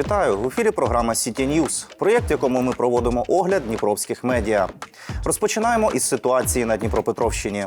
Вітаю в ефірі. Програма City News, проєкт, в якому ми проводимо огляд дніпровських медіа. Розпочинаємо із ситуації на Дніпропетровщині.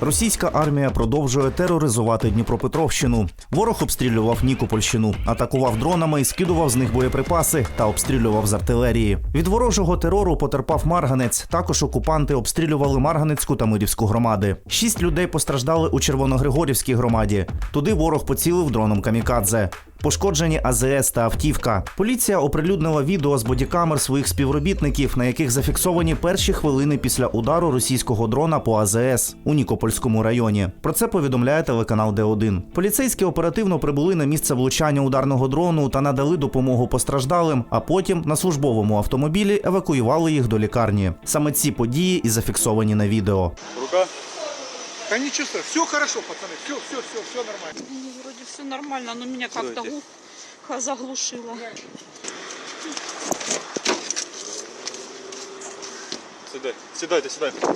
Російська армія продовжує тероризувати Дніпропетровщину. Ворог обстрілював Нікопольщину, атакував дронами і скидував з них боєприпаси та обстрілював з артилерії. Від ворожого терору потерпав Марганець. Також окупанти обстрілювали Марганецьку та Мирівську громади. Шість людей постраждали у Червоногригорівській громаді. Туди ворог поцілив дроном камікадзе. Пошкоджені АЗС та автівка. Поліція оприлюднила відео з бодікамер своїх співробітників, на яких зафіксовані перші хвилини після удару російського дрона по АЗС у Нікопольському районі. Про це повідомляє телеканал Д1. Поліцейські оперативно прибули на місце влучання ударного дрону та надали допомогу постраждалим, а потім на службовому автомобілі евакуювали їх до лікарні. Саме ці події і зафіксовані на відео. Рука. Да ничего страшного. Все хорошо, пацаны. Все, все, все, все нормально. Ну, вроде все нормально, но меня как-то Стойте. ухо заглушило. Сідай. Сідайте, сідайте.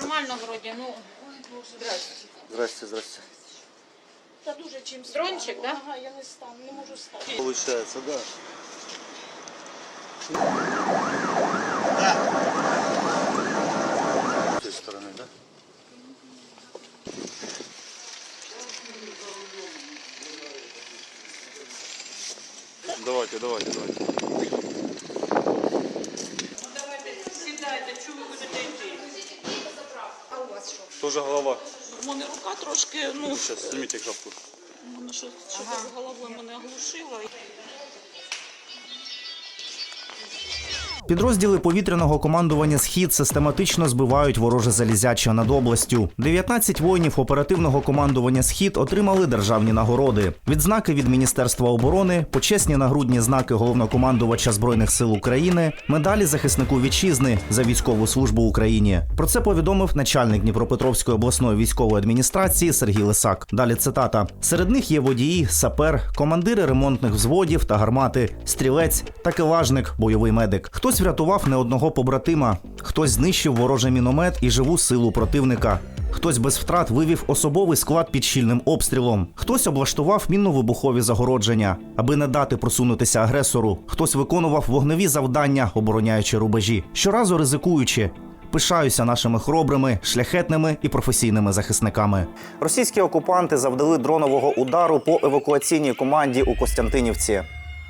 Нормально вроде, ну... Ой, Боже, здрасте. Здрасте, здрасте. Та дуже чим Дрончик, да? Ага, я не стану, не можу стати. Получается, да. Этой стороны, да? Давайте, давайте, давайте. Сідайте, чого ви будете йти? Тоже голова. У мене рука трошки, ну, Сейчас снимите шапку. у мене щось ага. головою мене оглушило. Підрозділи повітряного командування Схід систематично збивають вороже залізяче над областю. 19 воїнів оперативного командування Схід отримали державні нагороди. Відзнаки від Міністерства оборони, почесні нагрудні знаки головнокомандувача збройних сил України, медалі захиснику вітчизни за військову службу Україні. Про це повідомив начальник Дніпропетровської обласної військової адміністрації Сергій Лисак. Далі цитата: серед них є водії, сапер, командири ремонтних взводів та гармати, стрілець та килажник, бойовий медик. Хтось врятував не одного побратима, хтось знищив ворожий міномет і живу силу противника. Хтось без втрат вивів особовий склад під щільним обстрілом. Хтось облаштував мінно-вибухові загородження, аби не дати просунутися агресору. Хтось виконував вогневі завдання, обороняючи рубежі, щоразу ризикуючи. Пишаюся нашими хоробрими, шляхетними і професійними захисниками. Російські окупанти завдали дронового удару по евакуаційній команді у Костянтинівці.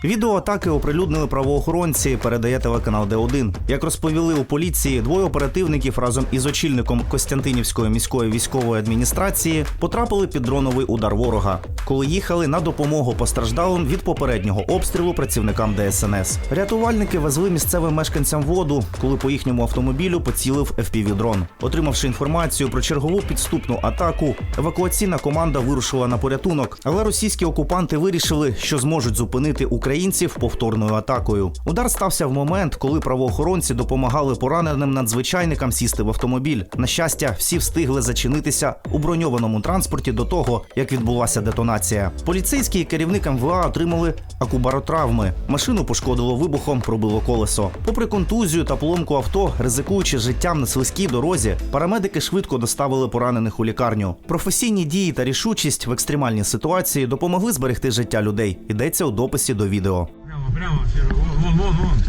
Відео атаки оприлюднили правоохоронці, передає телеканал Д1. Як розповіли у поліції, двоє оперативників разом із очільником Костянтинівської міської військової адміністрації потрапили під дроновий удар ворога, коли їхали на допомогу постраждалим від попереднього обстрілу працівникам ДСНС. Рятувальники везли місцевим мешканцям воду, коли по їхньому автомобілю поцілив FPV-дрон. Отримавши інформацію про чергову підступну атаку, евакуаційна команда вирушила на порятунок, але російські окупанти вирішили, що зможуть зупинити українців повторною атакою. Удар стався в момент, коли правоохоронці допомагали пораненим надзвичайникам сісти в автомобіль. На щастя, всі встигли зачинитися у броньованому транспорті до того, як відбулася детонація. Поліцейські і керівник МВА отримали акубаротравми. Машину пошкодило вибухом, пробило колесо. Попри контузію та поломку авто, ризикуючи життям на слизькій дорозі, парамедики швидко доставили поранених у лікарню. Професійні дії та рішучість в екстремальній ситуації допомогли зберегти життя людей. Йдеться у дописі до відео. Прямо, прямо, вон, вон, вон, вон.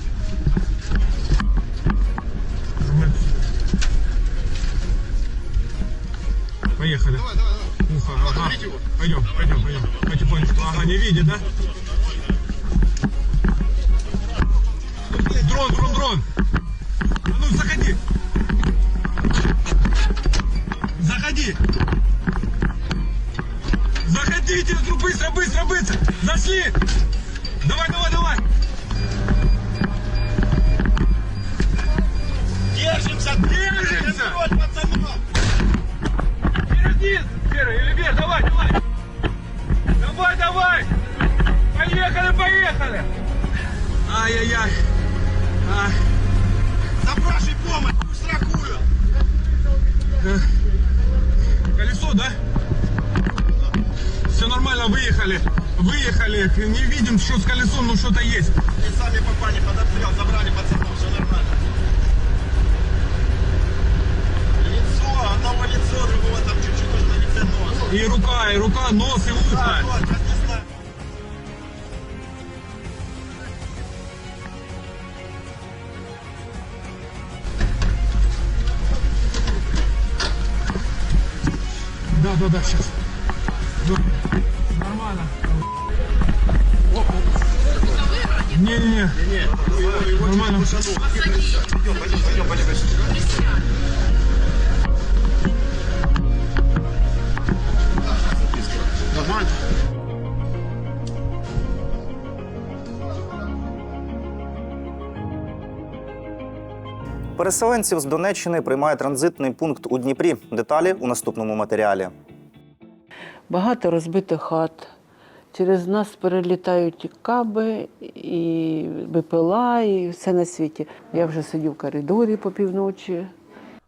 Поехали. Давай, давай, давай. Ухо, ага. Пойдем, пойдем, пойдем. Потихонечку. Ага, не видит, да? Дрон, дрон, дрон. А ну, заходи. Заходи. Заходите, ну быстро, быстро, быстро. Зашли. Давай, давай, давай. Держимся, держимся. Впереди, Вера, или Вер, давай, давай. Давай, давай. Поехали, поехали. Ай-яй-яй. А. Запрашивай помощь, страхую. Колесо, да? Все нормально, выехали выехали, не видим, что с колесом, но что-то есть. И сами попали под обстрел, забрали пацанов, все нормально. Лицо, одного лицо, другого там чуть-чуть тоже на лице нос. И рука, и рука, нос, и ухо. Да, да, да, сейчас. Переселенців з Донеччини приймає транзитний пункт у Дніпрі. Деталі у наступному матеріалі. Багато розбитих хат. Через нас перелітають і каби, і БПЛА, і все на світі. Я вже сидів в коридорі по півночі.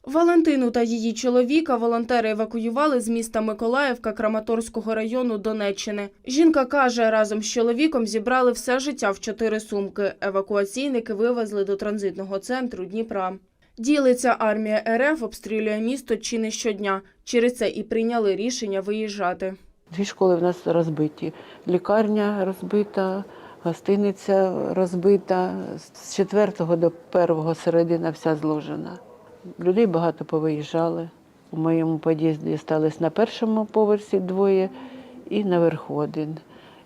Валентину та її чоловіка волонтери евакуювали з міста Миколаївка Краматорського району Донеччини. Жінка каже, разом з чоловіком зібрали все життя в чотири сумки. Евакуаційники вивезли до транзитного центру Дніпра. Ділиться армія РФ обстрілює місто чи не щодня. Через це і прийняли рішення виїжджати. Дві школи в нас розбиті. Лікарня розбита, гостиниця розбита. З четвертого до первого середина вся зложена. Людей багато повиїжджали. У моєму під'їзді сталося на першому поверсі двоє і наверху один.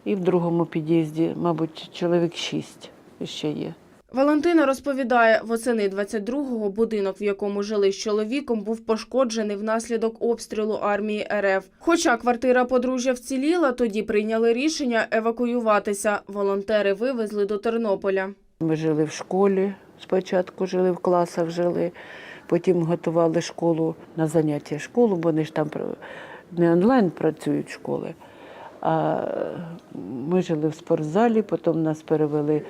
І в другому під'їзді, мабуть, чоловік шість ще є. Валентина розповідає, восени 22-го будинок, в якому жили з чоловіком, був пошкоджений внаслідок обстрілу армії РФ. Хоча квартира подружжя вціліла, тоді прийняли рішення евакуюватися. Волонтери вивезли до Тернополя. Ми жили в школі, спочатку жили в класах, жили, потім готували школу на заняття школу, бо вони ж там не онлайн працюють школи. А ми жили в спортзалі, потім нас перевели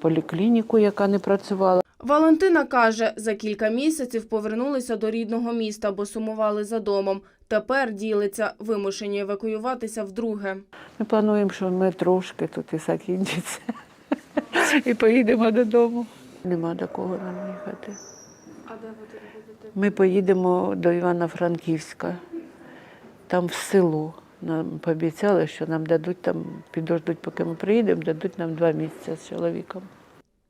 поліклініку, яка не працювала. Валентина каже, за кілька місяців повернулися до рідного міста, бо сумували за домом. Тепер ділиться, вимушені евакуюватися вдруге. Ми плануємо, що ми трошки тут і закінчиться. І поїдемо додому. Нема до кого нам їхати. А де ви будете? Ми поїдемо до Івано-Франківська, там в село. Нам пообіцяли, що нам дадуть там, підождуть, поки ми приїдемо, дадуть нам два місяці з чоловіком.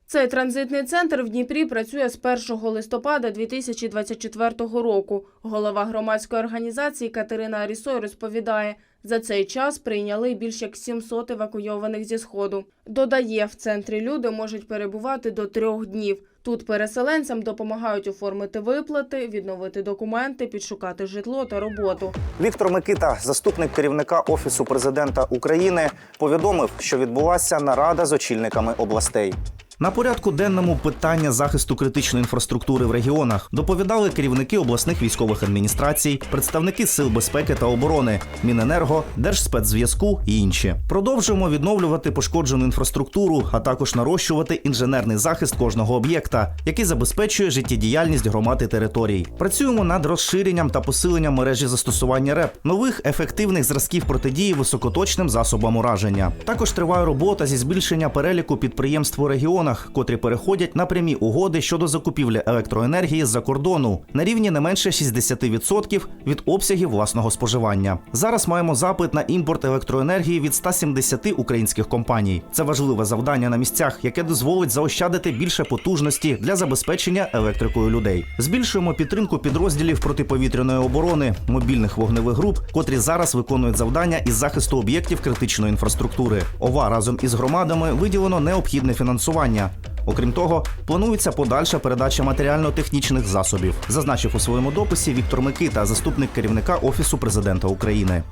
Цей транзитний центр в Дніпрі працює з 1 листопада 2024 року. Голова громадської організації Катерина Арісой розповідає, за цей час прийняли більш як 700 евакуйованих зі Сходу. Додає, в центрі люди можуть перебувати до трьох днів. Тут переселенцям допомагають оформити виплати, відновити документи, підшукати житло та роботу. Віктор Микита, заступник керівника Офісу президента України, повідомив, що відбулася нарада з очільниками областей. На порядку денному питання захисту критичної інфраструктури в регіонах доповідали керівники обласних військових адміністрацій, представники сил безпеки та оборони, Міненерго, Держспецзв'язку і інші. Продовжуємо відновлювати пошкоджену інфраструктуру, а також нарощувати інженерний захист кожного об'єкта, який забезпечує життєдіяльність громад і територій. Працюємо над розширенням та посиленням мережі застосування РЕП, нових ефективних зразків протидії високоточним засобам ураження. Також триває робота зі збільшення переліку підприємств у регіонах, котрі переходять на прямі угоди щодо закупівлі електроенергії з-за кордону на рівні не менше 60% від обсягів власного споживання. Зараз маємо запит на імпорт електроенергії від 170 українських компаній. Це важливе завдання на місцях, яке дозволить заощадити більше потужності для забезпечення електрикою людей. Збільшуємо підтримку підрозділів протиповітряної оборони, мобільних вогневих груп, котрі зараз виконують завдання із захисту об'єктів критичної інфраструктури. ОВА разом із громадами виділено необхідне фінансування. Окрім того, планується подальша передача матеріально-технічних засобів, зазначив у своєму дописі Віктор Микита, заступник керівника Офісу президента України.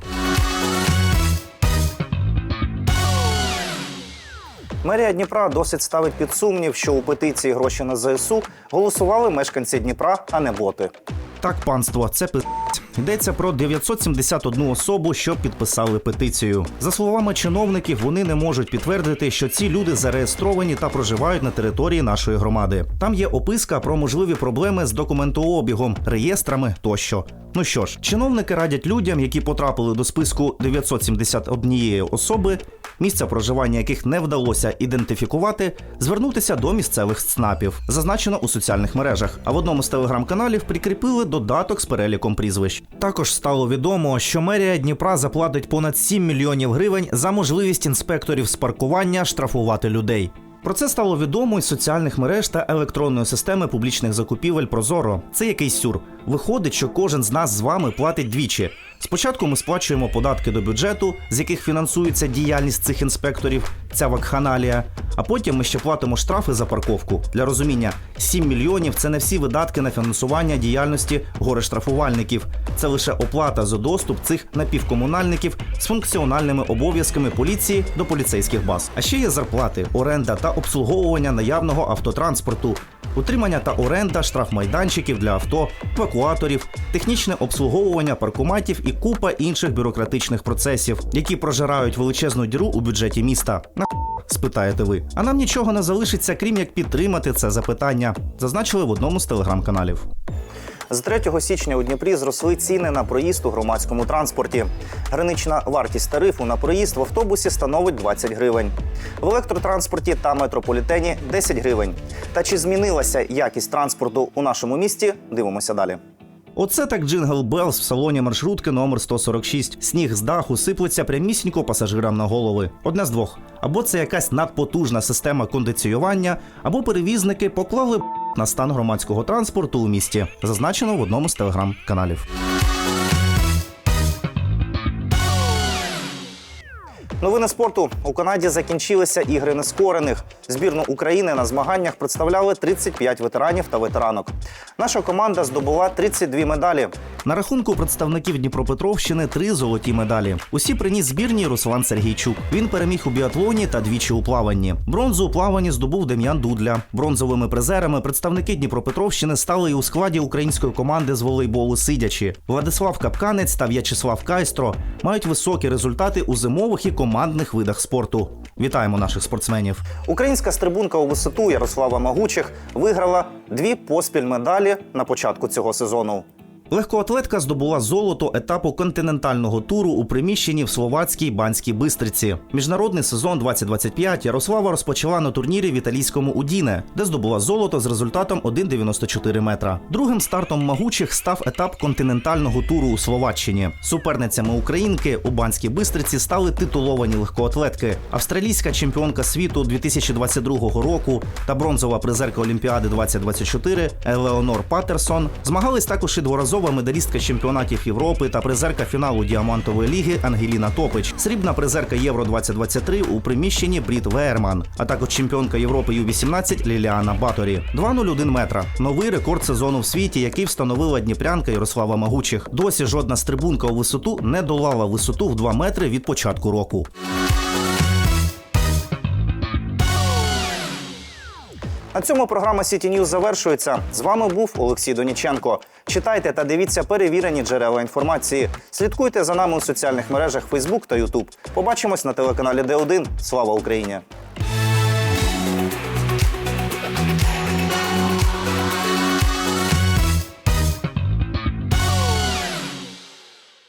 Мерія Дніпра досить ставить під сумнів, що у петиції гроші на ЗСУ голосували мешканці Дніпра, а не боти. Так, панство, це пи***. Йдеться про 971 особу, що підписали петицію. За словами чиновників, вони не можуть підтвердити, що ці люди зареєстровані та проживають на території нашої громади. Там є описка про можливі проблеми з документообігом, реєстрами тощо. Ну що ж, чиновники радять людям, які потрапили до списку 971 особи, місця проживання яких не вдалося ідентифікувати, звернутися до місцевих ЦНАПів, зазначено у соціальних мережах. А в одному з телеграм-каналів прикріпили додаток з переліком прізвищ. Також стало відомо, що мерія Дніпра заплатить понад 7 мільйонів гривень за можливість інспекторів з паркування штрафувати людей. Про це стало відомо із соціальних мереж та електронної системи публічних закупівель Прозоро. Це якийсь сюр. Виходить, що кожен з нас з вами платить двічі. Спочатку ми сплачуємо податки до бюджету, з яких фінансується діяльність цих інспекторів, ця вакханалія. А потім ми ще платимо штрафи за парковку. Для розуміння, 7 мільйонів це не всі видатки на фінансування діяльності горе-штрафувальників. Це лише оплата за доступ цих напівкомунальників з функціональними обов'язками поліції до поліцейських баз. А ще є зарплати, оренда та обслуговування наявного автотранспорту, утримання та оренда штрафмайданчиків для авто, евакуаторів, технічне обслуговування паркоматів і купа інших бюрократичних процесів, які прожирають величезну діру у бюджеті міста. Спитаєте ви. А нам нічого не залишиться, крім як підтримати це запитання, зазначили в одному з телеграм-каналів. З 3 січня у Дніпрі зросли ціни на проїзд у громадському транспорті. Гранична вартість тарифу на проїзд в автобусі становить 20 гривень. В електротранспорті та метрополітені 10 гривень. Та чи змінилася якість транспорту у нашому місті? Дивимося далі. Оце так джингл Белс в салоні маршрутки номер 146. Сніг з даху сиплеться прямісінько пасажирам на голови. Одне з двох: або це якась надпотужна система кондиціювання, або перевізники поклали на стан громадського транспорту у місті, зазначено в одному з телеграм-каналів. Новини спорту у Канаді закінчилися ігри нескорених. Збірну України на змаганнях представляли 35 ветеранів та ветеранок. Наша команда здобула 32 медалі. На рахунку представників Дніпропетровщини три золоті медалі. Усі приніс збірні Руслан Сергійчук. Він переміг у біатлоні та двічі у плаванні. Бронзу у плаванні здобув Дем'ян Дудля. Бронзовими призерами представники Дніпропетровщини стали і у складі української команди з волейболу сидячі. Владислав Капканець та В'ячеслав Кайстро мають високі результати у зимових і командних видах спорту. Вітаємо наших спортсменів. Українська стрибунка у висоту Ярослава Магучих виграла дві поспіль медалі на початку цього сезону. Легкоатлетка здобула золото етапу континентального туру у приміщенні в словацькій банській бистриці. Міжнародний сезон 2025 Ярослава розпочала на турнірі в італійському Удіне, де здобула золото з результатом 1,94 метра. Другим стартом магучих став етап континентального туру у Словаччині. Суперницями українки у банській бистриці стали титуловані легкоатлетки. Австралійська чемпіонка світу 2022 року та бронзова призерка Олімпіади 2024 Елеонор Патерсон змагались також і дворазова медалістка чемпіонатів Європи та призерка фіналу діамантової ліги Ангеліна Топич, срібна призерка Євро 2023 у приміщенні Брід Верман, а також чемпіонка Європи Ю-18 Ліліана Баторі. 2,01 метра. Новий рекорд сезону в світі, який встановила дніпрянка Ярослава Магучих. Досі жодна стрибунка у висоту не долала висоту в 2 метри від початку року. На цьому програма City News завершується. З вами був Олексій Доніченко. Читайте та дивіться перевірені джерела інформації. Слідкуйте за нами у соціальних мережах Facebook та YouTube. Побачимось на телеканалі Д1. Слава Україні!